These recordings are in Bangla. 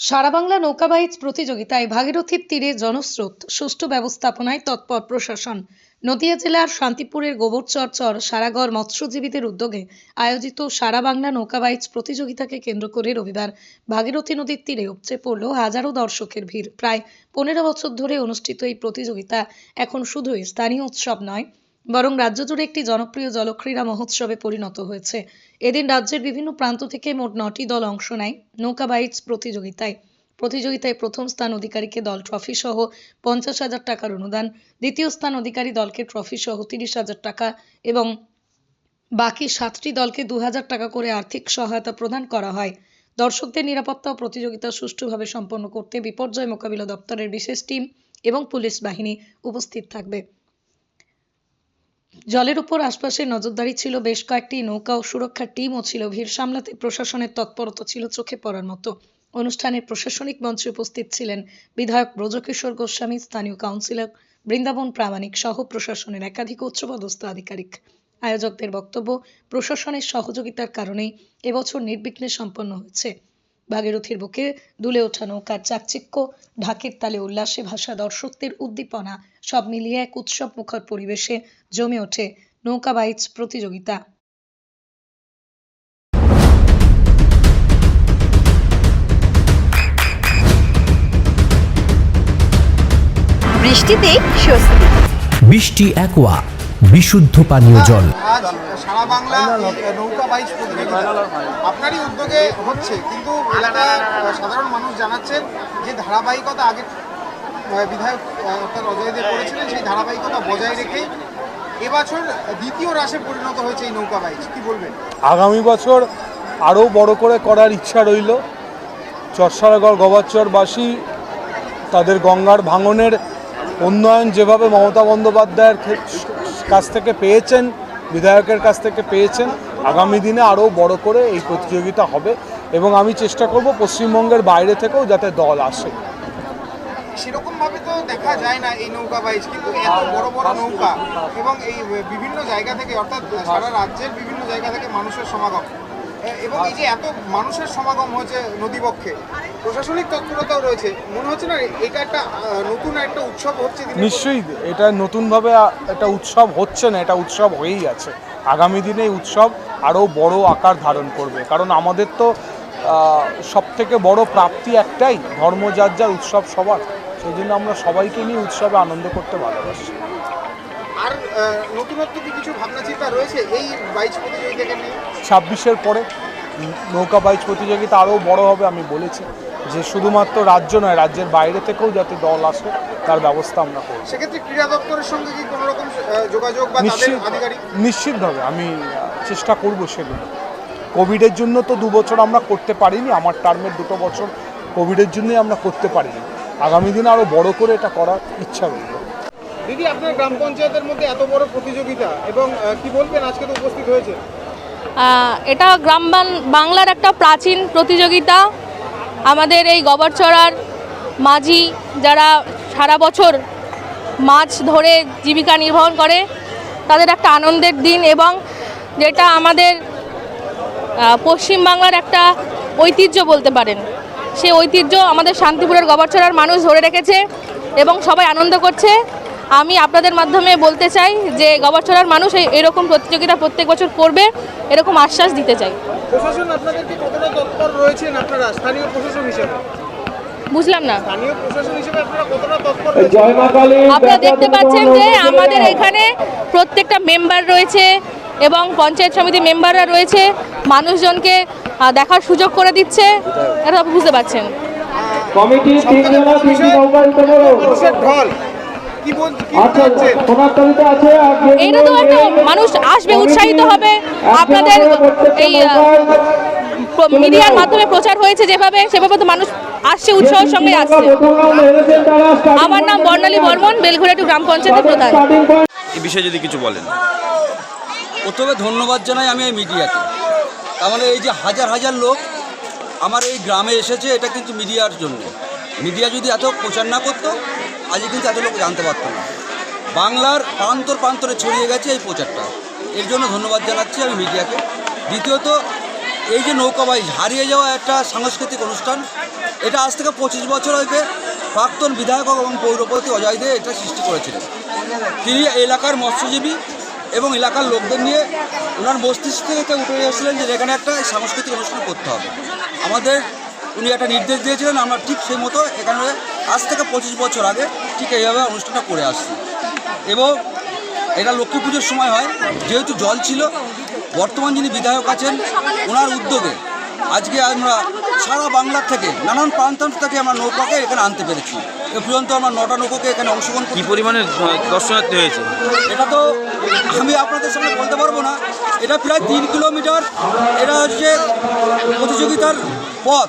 সারা বাংলা নৌকাবাহিজ প্রতিযোগিতায় ভাগীরথীর তীরে জনস্রোত, সুষ্ঠু ব্যবস্থাপনায় তৎপর প্রশাসন। নদিয়া জেলার শান্তিপুরের গোবরচর চর সারাগড় মৎস্যজীবীদের উদ্যোগে আয়োজিত সারা বাংলা নৌকাবাহিজ প্রতিযোগিতাকে কেন্দ্র করে রবিবার ভাগীরথী নদীর তীরে উপচে পড়ল হাজারো দর্শকের ভিড়। প্রায় পনেরো বছর ধরে অনুষ্ঠিত এই প্রতিযোগিতা এখন শুধুই স্থানীয় উৎসব নয় বরং রাজ্য জুড়ে একটি জনপ্রিয় জলক্রীড়া মহোৎসবে পরিণত হয়েছে। এদিন রাজ্যের বিভিন্ন প্রান্ত থেকে মোট নটি দল অংশ নেয় নৌকাবাহিজ প্রতিযোগিতায়। প্রতিযোগিতায় প্রথম স্থান অধিকারীকে দল ট্রফি সহ পঞ্চাশ হাজার টাকার অনুদান, দ্বিতীয় স্থান অধিকারী দলকে ট্রফি সহ তিরিশ হাজার টাকা এবং বাকি সাতটি দলকে দু হাজার টাকা করে আর্থিক সহায়তা প্রদান করা হয়। দর্শকদের নিরাপত্তা ও প্রতিযোগিতা সুষ্ঠুভাবে সম্পন্ন করতে বিপর্যয় মোকাবিলা দপ্তরের বিশেষ টিম এবং পুলিশ বাহিনী উপস্থিত থাকবে। জলের উপর আশপাশে নজরদারি ছিল বেশ কয়েকটি, নৌকা ও সুরক্ষার টিমও ছিল ভিড়, সামলাতে প্রশাসনের তৎপরতা ছিল চোখে পড়ার মতো। অনুষ্ঠানে প্রশাসনিক মঞ্চে উপস্থিত ছিলেন বিধায়ক ব্রজকিশোর গোস্বামী, স্থানীয় কাউন্সিলর বৃন্দাবন প্রামাণিক সহ প্রশাসনের একাধিক উচ্চপদস্থ আধিকারিক। আয়োজকদের বক্তব্য প্রশাসনের সহযোগিতার কারণেই এবছর নির্বিঘ্নে সম্পন্ন হয়েছে। ভাগীরথীর বুকে দুলে ওঠা নৌকার চাকচিক্য ঢাকের তালে উল্লাসে ভাসা দর্শকদের উদ্দীপনা সব মিলিয়ে এক উৎসব মুখর পরিবেশে জমে ওঠে নৌকা বাইচ প্রতিযোগিতা। বৃষ্টিতেই স্বস্তি। বৃষ্টি অ্যাকোয়া বিশুদ্ধ পানীয় জল। সারা বাংলা নৌকা বাইচ আপনারই উদ্যোগে হচ্ছে কিন্তু সাধারণ মানুষ জানাচ্ছেন যে ধারাবাহিকতা আগে বিধায়ক অর্থাৎ করেছিলেন সেই ধারাবাহিকতা বজায় রেখেই এবছর দ্বিতীয় রাশে পরিণত হয়েছে এই নৌকা বাইচ। কি বলবেন? আগামী বছর আরও বড় করে করার ইচ্ছা রইল। চরসারাগড় গবাচরবাসী তাদের গঙ্গার ভাঙনের উন্নয়ন যেভাবে মমতা বন্দ্যোপাধ্যায়ের ক্ষে- কাছ থেকে পেয়েছেন, বিধায়কের কাছ থেকে পেয়েছেন, আগামী দিনে আরও বড় করে এই প্রতিযোগিতা হবে এবং আমি চেষ্টা করব পশ্চিমবঙ্গের বাইরে থেকেও যাতে দল আসে। সেরকম ভাবে তো দেখা যায় না এই নৌকা বাইচ কিন্তু এত বড় বড় নৌকা এবং এই বিভিন্ন জায়গা থেকে অর্থাৎ সারা রাজ্যের বিভিন্ন জায়গা থেকে মানুষের সমাগম। এবং এই যে এত মানুষের সমাগম হয়েছে প্রশাসনিক তৎপরতাও রয়েছে। মনে হচ্ছে না এটা একটা নতুন একটা উৎসব হচ্ছে। নিশ্চয়ই এটা নতুনভাবে একটা উৎসব হচ্ছে না এটা উৎসব হয়েই আছে। আগামী দিনে এই উৎসব আরও বড় আকার ধারণ করবে। কারণ আমাদের তো সব থেকে বড় প্রাপ্তি একটাই ধর্ম যার যার উৎসব সবার। সেই জন্য আমরা সবাইকে নিয়ে উৎসবে আনন্দ করতে ভালোবাসি। আর নতুনত্ব কি কিছু ভাবনা চিন্তা রয়েছে এই প্রতিযোগিতাকে নিয়ে ছাব্বিশের পরে। নৌকা বাইচ প্রতিযোগিতা আরও বড় হবে আমি বলেছি। যে শুধুমাত্র রাজ্য নয় রাজ্যের বাইরে থেকেও যাতে দল আসে তার ব্যবস্থা আমরা করব। সেক্ষেত্রে ক্রীড়া দপ্তরের সঙ্গে কি কোনো রকম যোগাযোগ বা নিশ্চিতভাবে আমি চেষ্টা করব সেগুলো। কোভিডের জন্য তো দু বছর আমরা করতে পারিনি আমার টার্মের দুটো বছর কোভিডের জন্যই আমরা করতে পারিনি। আগামী দিনে আরও বড় করে এটা করার ইচ্ছা রইল। দিদি আপনার গ্রাম পঞ্চায়েতের মধ্যে এত বড় প্রতিযোগিতা এবং কি বলবেন? আজকে তো উপস্থিত হয়েছে। এটা গ্রাম বাংলার একটা প্রাচীন প্রতিযোগিতা। আমাদের এই গবরচড়ার মাঝি যারা সারা বছর মাছ ধরে জীবিকা নির্বাহ করে, তাদের একটা আনন্দের দিন এবং যেটা আমাদের পশ্চিমবাংলার একটা ঐতিহ্য বলতে পারেন। সেই ঐতিহ্য আমাদের শান্তিপুরের গবরচড়ার মানুষ ধরে রেখেছে এবং সবাই আনন্দ করছে। আমি আপনাদের মাধ্যমে বলতে চাই যে গবরচড়ার মানুষ এই এরকম প্রতিযোগিতা প্রত্যেক বছর করবে এরকম আশ্বাস দিতে চাই। প্রশাসন আপনাদেরকে কতটা তৎপর রয়েছেন আপনারা? স্থানীয় প্রশাসন হিসেবে। বুঝলাম না। স্থানীয় প্রশাসন হিসেবে আপনারা কতটা তৎপর রয়েছেন আপনারা দেখতে পাচ্ছেন যে আমাদের এখানে প্রত্যেকটা মেম্বার রয়েছে এবং পঞ্চায়েত সমিতি মেম্বাররা রয়েছে মানুষজনকে দেখার সুযোগ করে দিচ্ছে। এটা বুঝতে পারছেন। কমিটি কি বল কি আচ্ছা এইটা তো একটা মানুষ আসবে উৎসাহিত হবে। আপনাদের এই মিডিয়ার মাধ্যমে প্রচার হয়েছে যেভাবে সেভাবে তো মানুষ আসছে উৎসাহের সঙ্গে আসছে। আমার নাম বর্ণালী বর্মন বেলঘুরাটু গ্রাম পঞ্চায়েতের প্রধান। এই বিষয়ে যদি কিছু বলেন। প্রথমে ধন্যবাদ জানাই আমি এই মিডিয়াকে। তার মানে এই যে হাজার হাজার লোক আমার এই গ্রামে এসেছে এটা কিন্তু মিডিয়ার জন্য। মিডিয়া যদি এত প্রচার না করতো আজকে কিন্তু এত লোক জানতে পারতো না। বাংলার প্রান্তর প্রান্তরে ছড়িয়ে গেছে এই প্রচারটা। এর জন্য ধন্যবাদ জানাচ্ছি আমি মিডিয়াকে। দ্বিতীয়ত, এই যে নৌকাবাইজ হারিয়ে যাওয়া একটা সাংস্কৃতিক অনুষ্ঠান, এটা আজ থেকে পঁচিশ বছর আগে প্রাক্তন বিধায়ক এবং পৌরপতি অজয় দে এটা সৃষ্টি করেছিলেন। তিনি এলাকার মৎস্যজীবী এবং এলাকার লোকদের নিয়ে ওনার মস্তিষ্ক থেকে উঠে এসেছিলেন যে এখানে একটা সাংস্কৃতিক অনুষ্ঠান করতে হবে। আমাদের উনি একটা নির্দেশ দিয়েছিলেন আমরা ঠিক সেই মতো এখানে আজ থেকে পঁচিশ বছর আগে ঠিক এইভাবে অনুষ্ঠানটা করে আসছি। এবং এটা লক্ষ্মী পুজোর সময় হয় যেহেতু জল ছিল বর্তমান যিনি বিধায়ক আছেন ওনার উদ্যোগে আজকে আমরা সারা বাংলার থেকে নানান প্রান্তান্ত থেকে আমরা নৌকাকে এখানে আনতে পেরেছি। এ পর্যন্ত আমরা নটা নৌকাকে এখানে অংশগ্রহণ কি পরিমাণে দর্শনার্থী হয়েছে? এটা তো আমি আপনাদের সামনে বলতে পারব না। এটা প্রায় তিন কিলোমিটার। এটা হচ্ছে প্রতিযোগিতার পথ।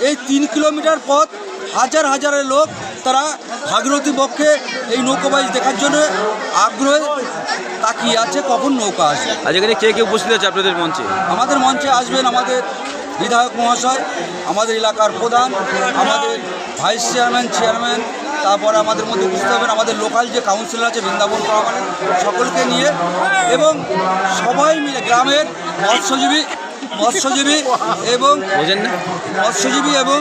এই তিন কিলোমিটার পথ হাজার হাজারের লোক তারা ভাগীরথী পক্ষে এই নৌকাবাইজ দেখার জন্য আগ্রহে তাকিয়ে আছে কখন নৌকা আসে আজ এখানে কে কে উপস্থিত আছে আপনাদের মঞ্চে? আমাদের মঞ্চে আসবেন আমাদের বিধায়ক মহাশয় আমাদের এলাকার প্রধান আমাদের ভাইস চেয়ারম্যান চেয়ারম্যান তারপরে আমাদের মধ্যে উপস্থিত হবেন আমাদের লোকাল যে কাউন্সিলর আছে বৃন্দাবন সকলকে নিয়ে এবং সবাই মিলে গ্রামের মৎস্যজীবী মৎস্যজীবী এবং বোঝেন না। মৎস্যজীবী এবং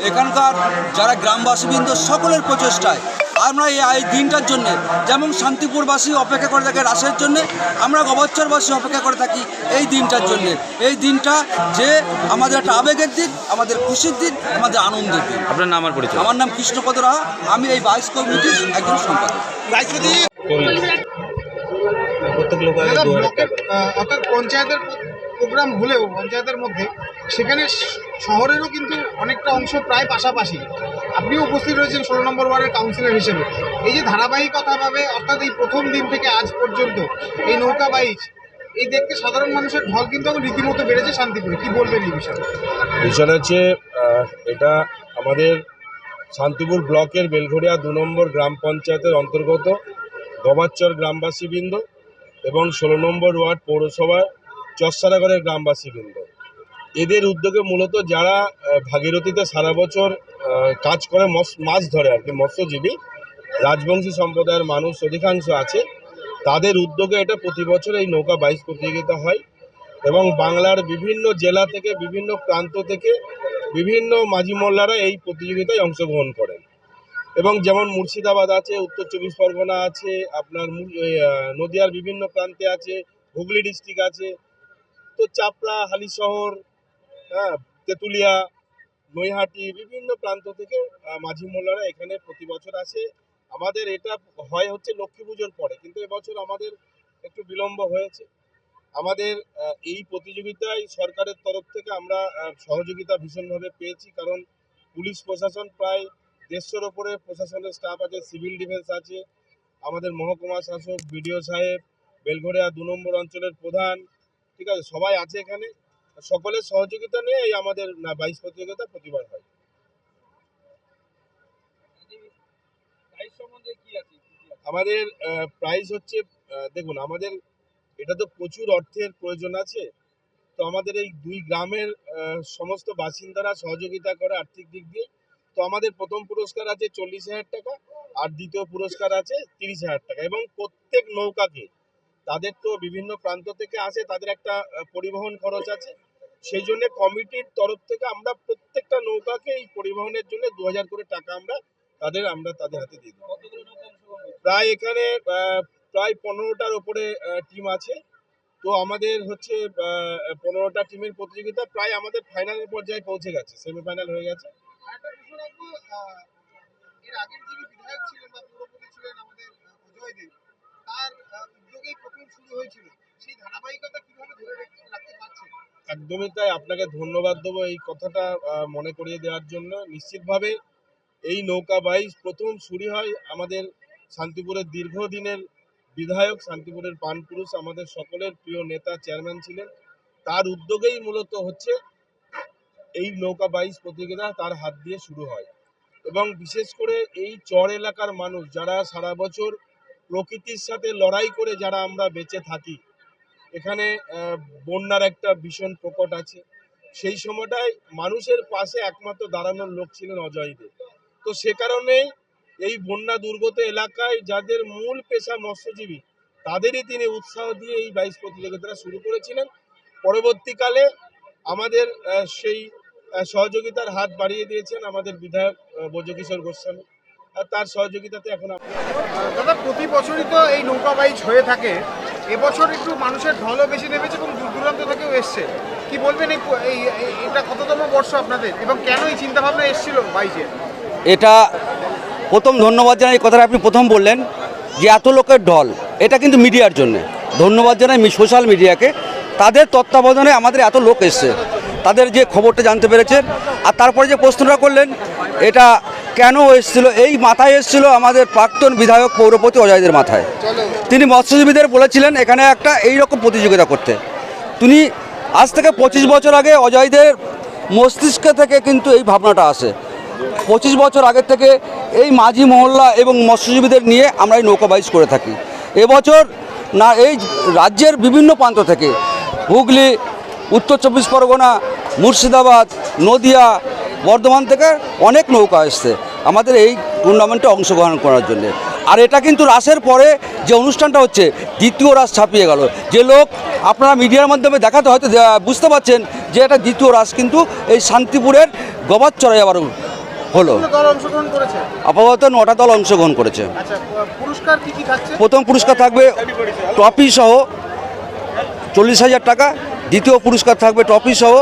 এখানকার যারা গ্রামবাসীবৃন্দ সকলের প্রচেষ্টায় আমরা এই দিনটার জন্য যেমন শান্তিপুরবাসী অপেক্ষা করে থাকে রাসের জন্য আমরা গবচ্চরবাসী অপেক্ষা করে থাকি এই দিনটার জন্য। এই দিনটা যে আমাদের একটা আবেগের দিন আমাদের খুশির দিন আমাদের আনন্দের দিন। আপনার নাম আর পরিচয়? আমার নাম কৃষ্ণপদ রাহা আমি এই বাইশ কমিটির একজন সম্পাদক। দাদা, ব্লকের, আহ, পঞ্চায়েতের প্রোগ্রাম হলেও পঞ্চায়েতের মধ্যে, সেখানে শহরেরও কিন্তু অনেকটা অংশ প্রায় পাশাপাশি। আপনিও উপস্থিত রয়েছেন ষোলো নম্বর ওয়ার্ডের কাউন্সিলর হিসেবে। এই যে ধারাবাহিকতাভাবে, অর্থাৎ এই প্রথম দিন থেকে আজ পর্যন্ত এই নৌকা বাইচ এই দেখতে সাধারণ মানুষের ঢল কিন্তু এখন রীতিমতো বেড়েছে শান্তিপুরে। কি বলবেন এই বিষয়ে? বিষয় হচ্ছে এটা আমাদের শান্তিপুর ব্লকের বেলঘড়িয়া দু নম্বর গ্রাম পঞ্চায়েতের অন্তর্গত গবাচ্চর গ্রামবাসীবৃন্দ এবং ষোলো নম্বর ওয়ার্ড পৌরসভার চরসারাগড়ের গ্রামবাসীবৃন্দ। এদের উদ্যোগে মূলত যারা ভাগীরথীতে সারা বছর কাজ করে মাছ ধরে আর কি, মৎস্যজীবী, রাজবংশী সম্প্রদায়ের মানুষ অধিকাংশ আছে, তাদের উদ্যোগে এটা প্রতি বছর এই নৌকা বাইশ প্রতিযোগিতা হয় এবং বাংলার বিভিন্ন জেলা থেকে, বিভিন্ন প্রান্ত থেকে বিভিন্ন মাঝি মোল্লারা এই প্রতিযোগিতায় অংশগ্রহণ করেন। এবং যেমন মুর্শিদাবাদ আছে, উত্তর চব্বিশ পরগনা আছে, আপনার নদিয়ার বিভিন্ন প্রান্তে আছে, হুগলি ডিস্ট্রিক্ট আছে তো চাপড়া, হালিশহর হ্যাঁ তেঁতুলিয়া, নৈহাটি, বিভিন্ন প্রান্ত থেকে মাঝি মোল্লারা এখানে প্রতি বছর আসে। আমাদের এটা হয় হচ্ছে লক্ষ্মী পুজোর পরে, কিন্তু এবছর আমাদের একটু বিলম্ব হয়েছে। আমাদের এই প্রতিযোগিতায় সরকারের তরফ থেকে আমরা সহযোগিতা ভীষণভাবে পেয়েছি, কারণ পুলিশ প্রশাসন প্রায় দেড়শোর ওপরে প্রশাসনের স্টাফ আছে সিভিল ডিফেন্স আছে। আমাদের মহকুমা শাসক, বিডিও সাহেব বেলঘরিয়া দু নম্বর অঞ্চলের প্রধান ঠিক আছে সবাই আছে এখানে। সকলের সহযোগিতা নিয়ে এই আমাদের বাইশ প্রতিযোগিতা প্রতিবার হয়। আমাদের প্রাইস হচ্ছে দেখুন আমাদের এটা তো প্রচুর অর্থের প্রয়োজন আছে। তো আমাদের এই দুই গ্রামের সমস্ত বাসিন্দারা সহযোগিতা করে আর্থিক দিক দিয়ে। তো আমাদের প্রথম পুরস্কার আছে চল্লিশ হাজার টাকা আর দ্বিতীয় পুরস্কার আছে তিরিশ হাজার টাকা। এবং প্রত্যেক নৌকাকে তাদের তো বিভিন্ন প্রান্ত থেকে আসে, তাদের একটা পরিবহন খরচ আছে। সেই জন্য কমিটির তরফ থেকে আমরা প্রত্যেকটা নৌকাকে এই পরিবহনের জন্য দু হাজার করে টাকা আমরা তাদের আমরা তাদের হাতে দিয়ে দিই প্রায় এখানে প্রায় পনেরোটার ওপরে টিম আছে। তো আমাদের হচ্ছে পনেরোটা টিমের প্রতিযোগিতা প্রায় আমাদের ফাইনালের পর্যায়ে পৌঁছে গেছে সেমিফাইনাল হয়ে গেছে। দেব, তার উদ্যোগেই প্রথম শুরু হয়েছিল। সেই ধারাবাহিকতা কীভাবে ধরে রাখতে পারছেন? একদমই তাই। আপনাকে ধন্যবাদ দেবো এই কথাটা মনে করিয়ে দেওয়ার জন্য। নিশ্চিতভাবে এই নৌকা বাইচ প্রথম শুরু হয় আমাদের শান্তিপুরের দীর্ঘদিনের বিধায়ক শান্তিপুরের পানপুরুষ, আমাদের সকলের প্রিয় নেতা চেয়ারম্যান ছিলেন। তার উদ্যোগেই মূলত হচ্ছে এই নৌকা বাইচ প্রতিযোগিতা তার হাত দিয়ে শুরু হয়। এবং বিশেষ করে এই চর এলাকার মানুষ, যারা সারা বছর প্রকৃতির সাথে লড়াই করে যারা আমরা বেঁচে থাকি। এখানে বন্যার একটা ভীষণ প্রকট আছে। সেই সময়টায় মানুষের পাশে একমাত্র দাঁড়ানোর লোক ছিলেন অজয় তো সে কারণেই এই বন্যা দুর্গত এলাকায় যাদের মূল পেশা মৎস্যজীবী, তাদেরই তিনি উৎসাহ দিয়ে এই বাইশ প্রতিযোগিতাটা শুরু করেছিলেন। পরবর্তীকালে আমাদের সেই সহযোগিতার হাত বাড়িয়ে দিয়েছেন আমাদের বিধায়ক ব্রজকিশোর গোস্বামী। তার সহযোগিতাতে এখন দাদা প্রতি বছরই তো এই নৌকা বাইচ হয়ে থাকে। এবছর একটু মানুষের ঢলও বেশি নেমেছে এবং দূর দূরান্ত থেকেও এসছে। কি বলবেন এই এটা কততম বর্ষ আপনাদের? এবং কেন এই চিন্তাভাবনা এসেছিল বাইচের এটা প্রথম ধন্যবাদ জানাই এই কথাটা আপনি প্রথম বললেন যে এত লোকের ঢল এটা কিন্তু মিডিয়ার জন্য। ধন্যবাদ জানাই সোশ্যাল মিডিয়াকে। তাদের তত্ত্বাবধানে আমাদের এত লোক এসছে। তাদের যে খবরটা জানতে পেরেছেন আর তারপরে যে প্রশ্নটা করলেন এটা কেন এসেছিল? এই মাথায় এসেছিল আমাদের প্রাক্তন বিধায়ক পৌরপতি অজয়দের মাথায়। তিনি মৎস্যজীবীদের বলেছিলেন এখানে একটা এই রকম প্রতিযোগিতা করতে। তিনি আজ থেকে পঁচিশ বছর আগে অজয়দের মস্তিষ্ক থেকে কিন্তু এই ভাবনাটা আসে। পঁচিশ বছর আগের থেকে এই মাঝি মহল্লা এবং মৎস্যজীবীদের নিয়ে আমরা এই নৌকা বাইচ করে থাকি। এবছর না এই রাজ্যের বিভিন্ন প্রান্ত থেকে হুগলি উত্তর চব্বিশ পরগনা মুর্শিদাবাদ নদিয়া বর্ধমান থেকে অনেক নৌকা এসছে আমাদের এই টুর্নামেন্টে অংশগ্রহণ করার জন্য। আর এটা কিন্তু রাসের পরে যে অনুষ্ঠানটা হচ্ছে দ্বিতীয় রাস ছাপিয়ে গেল। যে লোক আপনারা মিডিয়ার মাধ্যমে দেখাতে হয়তো বুঝতে পারছেন যে এটা দ্বিতীয় রাস কিন্তু এই শান্তিপুরের গবাচ্চরাই আবার হলো। আপাতত নটা দল অংশগ্রহণ করেছে। আচ্ছা প্রথম পুরস্কার থাকবে ট্রফি সহ চল্লিশ হাজার টাকা দ্বিতীয় পুরস্কার থাকবে ট্রফি সহ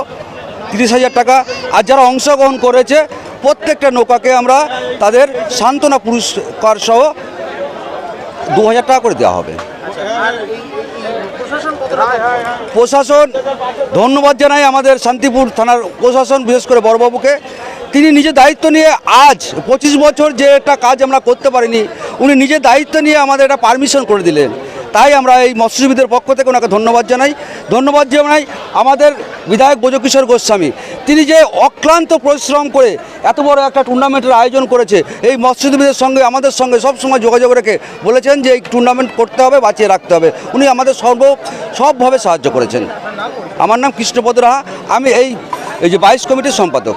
তিরিশ হাজার টাকা। আর যারা অংশগ্রহণ করেছে, প্রত্যেকটা নৌকাকে আমরা তাদের সান্ত্বনা পুরস্কার সহ দু হাজার টাকা করে দেওয়া হবে। প্রশাসন, ধন্যবাদ জানাই আমাদের শান্তিপুর থানার প্রশাসন, বিশেষ করে বড়বাবুকে। তিনি নিজে দায়িত্ব নিয়ে আজ পঁচিশ বছর যে একটা কাজ আমরা করতে পারিনি, উনি নিজে দায়িত্ব নিয়ে আমাদের একটা পারমিশন করে দিলেন। তাই আমরা এই মৎস্যজীবীদের পক্ষ থেকে ওনাকে ধন্যবাদ জানাই। ধন্যবাদ জানাই আমাদের বিধায়ক ব্রজকিশোর গোস্বামী। তিনি যে অক্লান্ত পরিশ্রম করে এত বড় একটা টুর্নামেন্টের আয়োজন করেছে, এই মৎস্যজীবীদের সঙ্গে, আমাদের সঙ্গে সব সময় যোগাযোগ রেখে বলেছেন যে এই টুর্নামেন্ট করতে হবে, বাঁচিয়ে রাখতে হবে। উনি আমাদের সর্ব, সবভাবে সাহায্য করেছেন। আমার নাম কৃষ্ণপদ রাহা, আমি এই এই যে বাইশ কমিটির সম্পাদক।